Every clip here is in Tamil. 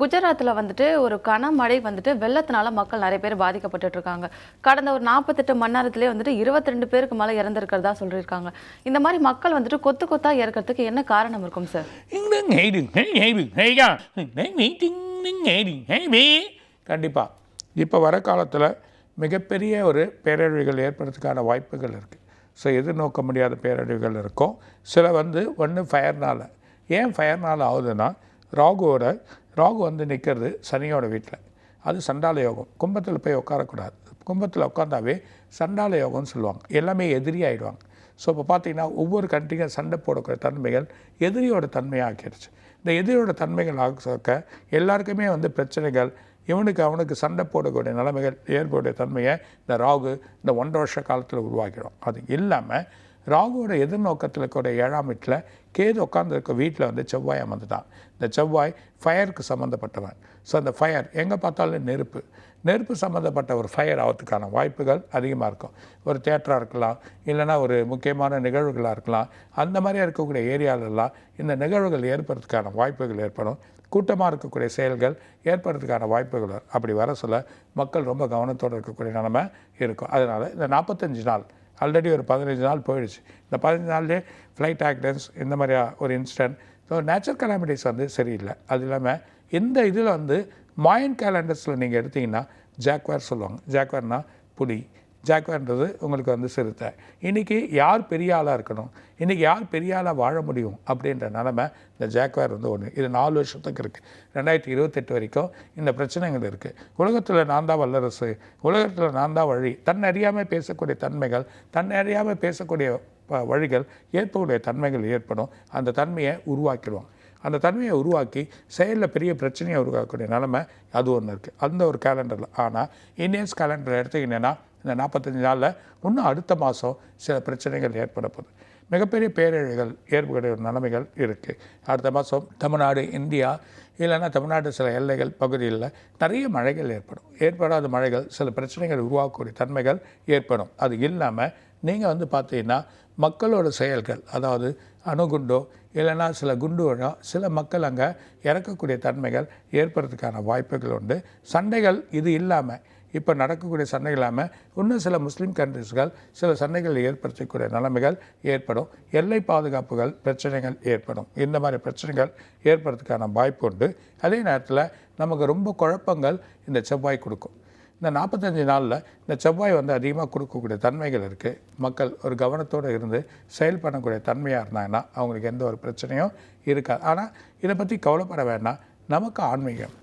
குஜராத்தில் வந்துட்டு ஒரு கனமழை வந்துட்டு வெள்ளத்தினால மக்கள் நிறைய பேர் பாதிக்கப்பட்டு இருக்காங்க. கடந்த ஒரு நாற்பத்தெட்டு மணி நேரத்திலே வந்துட்டு இருபத்தி ரெண்டு பேருக்கு மேலே இறந்துருக்கிறதா சொல்லியிருக்காங்க. இந்த மாதிரி மக்கள் வந்துட்டு கொத்து கொத்தா இறக்கிறதுக்கு என்ன காரணம் இருக்கும் சார் கண்டிப்பாக இப்போ வர காலத்தில் மிகப்பெரிய ஒரு பேரழிவுகள் ஏற்படுறதுக்கான வாய்ப்புகள் இருக்குது ஸோ எதிர்நோக்க முடியாத பேரழிவுகள் இருக்கும். சில வந்து ஒன்று ஃபயர்னால் ஏன் ஃபயர்னால் ஆகுதுன்னா ராகுவோட ராகு வந்து நிற்கிறது சனியோட வீட்டில் அது சண்டால யோகம். கும்பத்தில் போய் உட்காரக்கூடாது. கும்பத்தில் உட்காந்தாவே சண்டால யோகம்னு சொல்லுவாங்க. எல்லாமே எதிரி ஆயிடுவாங்க. ஸோ இப்போ பார்த்தீங்கன்னா ஒவ்வொரு கண்ட்ரிக்கும் சண்டை போடக்கூடிய தன்மைகள் எதிரியோட தன்மையாக்கிடுச்சு இந்த எதிரியோட தன்மைகள் ஆக்க எல்லாருக்குமே வந்து பிரச்சனைகள் இவனுக்கு அவனுக்கு சண்டை போடக்கூடிய நிலைமைகள் ஏற்படக்கூடிய தன்மையை இந்த ராகு இந்த ஒன்றரை வருஷ காலத்தில் உருவாக்கிடும். அது இல்லாமல் ராகுவோட எதிர்நோக்கத்தில் இருக்கக்கூடிய ஏழாம் வீட்டில் கேது உட்காந்துருக்க வீட்டில் வந்து செவ்வாய் அமர்ந்துட்டான். இந்த செவ்வாய் ஃபயருக்கு சம்மந்தப்பட்டவன் ஸோ அந்த ஃபயர் எங்கே பார்த்தாலும் நெருப்பு. நெருப்பு சம்மந்தப்பட்ட ஒரு ஃபயர் ஆகிறதுக்கான வாய்ப்புகள் அதிகமாக இருக்கும். ஒரு தேட்டராக இருக்கலாம் இல்லைன்னா ஒரு முக்கியமான நிகழ்வுகளாக இருக்கலாம். அந்த மாதிரியாக இருக்கக்கூடிய ஏரியாலெல்லாம் இந்த நிகழ்வுகள் ஏற்படுறதுக்கான வாய்ப்புகள் ஏற்படும். கூட்டமாக இருக்கக்கூடிய செயல்கள் ஏற்படுறதுக்கான வாய்ப்புகள் அப்படி வர சொல்ல மக்கள் ரொம்ப கவனத்தோடு இருக்கக்கூடிய நிலமை இருக்கும். அதனால் இந்த நாற்பத்தஞ்சு நாள் ஆல்ரெடி ஒரு பதினஞ்சு நாள் போயிடுச்சு. இந்த பதினஞ்சு நாள்லேயே ஃப்ளைட் ஆக்சிடென்ட்ஸ் இந்த மாதிரியா ஒரு இன்சிடென்ட் ஸோ நேச்சுரல் கலாமிட்டிஸ் வந்து சரியில்லை. அது இல்லாமல் இந்த இதில் வந்து மாயன் கேலண்டர்ஸில் நீங்கள் எடுத்தீங்கன்னா ஜாக்வேர் சொல்லுவாங்க. ஜாக்வார்னால் புலி. ஜாக்வான்றது உங்களுக்கு வந்து சிறுத்தை. இன்றைக்கி யார் பெரிய ஆளாக இருக்கணும்? இன்றைக்கி யார் பெரிய ஆளாக வாழ முடியும்? அப்படின்ற நிலமை இந்த ஜாக்வேர் வந்து ஒன்று இது நாலு வருஷத்துக்கு இருக்குது ரெண்டாயிரத்தி இருபத்தெட்டு வரைக்கும் இந்த பிரச்சனைகள் இருக்குது உலகத்தில் நான் தான் வல்லரசு. உலகத்தில் நான் தான் வழி. தன் அறியாமல் பேசக்கூடிய தன்மைகள் தன் அறியாமல் பேசக்கூடிய ப- வழிகள் ஏற்பக்கூடிய தன்மைகள் ஏற்படும். அந்த தன்மையை உருவாக்கிடுவாங்க. அந்த தன்மையை உருவாக்கி செயலில் பெரிய பிரச்சனையை உருவாக்கக்கூடிய நிலமை அது ஒன்று இருக்குது அந்த ஒரு கேலண்டரில் ஆனால் இந்தியன்ஸ் கேலண்டர் எடுத்துக்கிட்டேன்னா இந்த நாற்பத்தஞ்சு நாளில் இன்னும் அடுத்த மாதம் சில பிரச்சனைகள் ஏற்பட போகுது மிகப்பெரிய பேரழிகள் ஏற்படுகிற நிலைமைகள் இருக்குது அடுத்த மாதம் தமிழ்நாடு இந்தியா இல்லைன்னா தமிழ்நாடு சில எல்லைகள் பகுதிகளில் நிறைய மழைகள் ஏற்படும். ஏற்படாத மழைகள் சில பிரச்சனைகள் உருவாக்கக்கூடிய தன்மைகள் ஏற்படும். அது இல்லாமல் நீங்கள் வந்து பார்த்தீங்கன்னா மக்களோட செயல்கள் அதாவது அணுகுண்டோ இல்லைன்னா சில குண்டு சில மக்கள் அங்கே இறக்கக்கூடிய தன்மைகள் ஏற்படுறதுக்கான வாய்ப்புகள் உண்டு. சண்டைகள் இது இல்லாமல் இப்போ நடக்கக்கூடிய சண்டை இல்லாமல் இன்னும் சில முஸ்லீம் கண்ட்ரிஸ்கள் சில சண்டைகள் ஏற்படுத்தக்கூடிய நிலைமைகள் ஏற்படும். எல்லை பாதுகாப்புகள் பிரச்சனைகள் ஏற்படும். இந்த மாதிரி பிரச்சனைகள் ஏற்படுறதுக்கான வாய்ப்பு உண்டு. அதே நேரத்தில் நமக்கு ரொம்ப குழப்பங்கள் இந்த செவ்வாய் கொடுக்கும். இந்த நாற்பத்தஞ்சு நாளில் இந்த செவ்வாய் வந்து அதிகமாக கொடுக்கக்கூடிய தன்மைகள் இருக்குது மக்கள் ஒரு கவனத்தோடு இருந்து செயல் பண்ணக்கூடிய தன்மையாக இருந்தாங்கன்னா அவங்களுக்கு எந்த ஒரு பிரச்சனையும் இருக்காது. ஆனால் இதை பற்றி கவலைப்பட வேண்டாம். நமக்கு ஆன்மீகம்.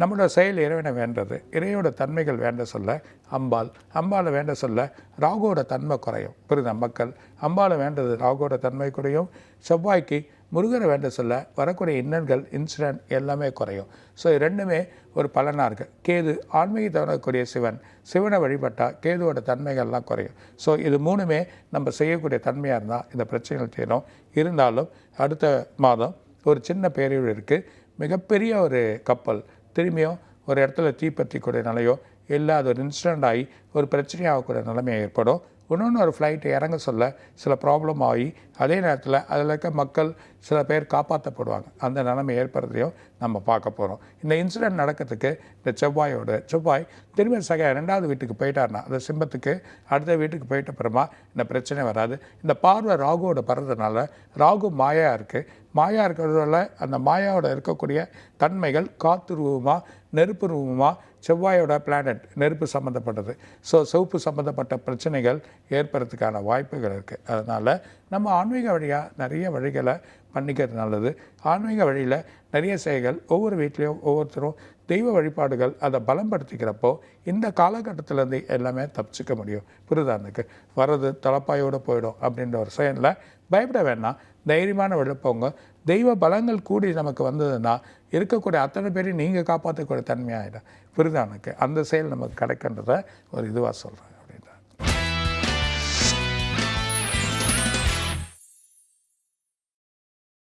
நம்மளோட செயல் இறைவனை வேண்டது. இறைவோட தன்மைகள் வேண்ட சொல்ல அம்பாள். அம்பாளை வேண்ட சொல்ல ராகுவோட தன்மை குறையும். புரியுதா மக்கள்? அம்பாளை வேண்டது ராகுவோட தன்மை குறையும். செவ்வாய்க்கு முருகரை வேண்ட சொல்ல வரக்கூடிய இன்னல்கள் இன்சிடென்ட் எல்லாமே குறையும். ஸோ ரெண்டுமே ஒரு பலனாக இருக்குது கேது ஆன்மீகத்தை வரக்கூடிய சிவன். சிவனை வழிபட்டால் கேதுவோட தன்மைகள்லாம் குறையும். ஸோ இது மூணுமே நம்ம செய்யக்கூடிய தன்மையாக இருந்தால் இந்த பிரச்சனைகள் தீரும். இருந்தாலும் அடுத்த மாதம் ஒரு சின்ன பேரழிவு இருக்குது மிகப்பெரிய ஒரு கப்பல் திரும்பியும் ஒரு இடத்துல தீப்பற்றிக்கூடிய நிலையோ இல்லை அது ஒரு இன்சிடெண்ட் ஆகி ஒரு பிரச்சனையாகக்கூடிய நிலைமை ஏற்படும். இன்னொன்று ஒரு ஃப்ளைட்டு இறங்க சொல்ல சில ப்ராப்ளம் ஆகி அதே நேரத்தில் அதில் இருக்க மக்கள் சில பேர் காப்பாற்றப்படுவாங்க அந்த நிலைமை ஏற்படுறதையும் நம்ம பார்க்க போகிறோம் இந்த இன்சிடென்ட் நடக்கிறதுக்கு இந்த செவ்வாயோட செவ்வாய் திரும்ப சக ரெண்டாவது வீட்டுக்கு போயிட்டாருன்னா அந்த சிம்பத்துக்கு அடுத்த வீட்டுக்கு போயிட்ட அப்புறமா இந்த பிரச்சனை வராது. இந்த பார்வை ராகுவோட படுறதுனால ராகு மாயாக இருக்குது மாயா இருக்கிறதால அந்த மாயாவோட இருக்கக்கூடிய தன்மைகள் காத்துருவமாக ரூபமாக நெருப்பு ரூபமாக செவ்வாயோட பிளானட் நெருப்பு சம்மந்தப்பட்டது ஸோ சிவப்பு சம்மந்தப்பட்ட பிரச்சனைகள் ஏற்படுறதுக்கான வாய்ப்புகள் இருக்குது அதனால் நம்ம ஆன்மீக வழியாக நிறைய வழிகளை பண்ணிக்கிறது நல்லது. ஆன்மீக வழியில் நிறைய செயல்கள் ஒவ்வொரு வீட்லேயும் ஒவ்வொருத்தரும் தெய்வ வழிபாடுகள் அதை பலப்படுத்திக்கிறப்போ இந்த காலகட்டத்திலேருந்து எல்லாமே தப்பிச்சுக்க முடியும். புரிதானுக்கு வர்றது தலப்பாயோடு போயிடும் அப்படின்ற ஒரு செயலில் பயப்பட வேண்டாம் தைரியமான விழுப்பவங்க தெய்வ பலங்கள் கூடி நமக்கு வந்ததுன்னா இருக்கக்கூடிய அத்தனை பேரையும் நீங்கள் காப்பாற்றக்கூடிய தன்மையாகிடும் புரிதானுக்கு அந்த செயல் நமக்கு கிடைக்கின்றத ஒரு இதுவாக சொல்கிறேன்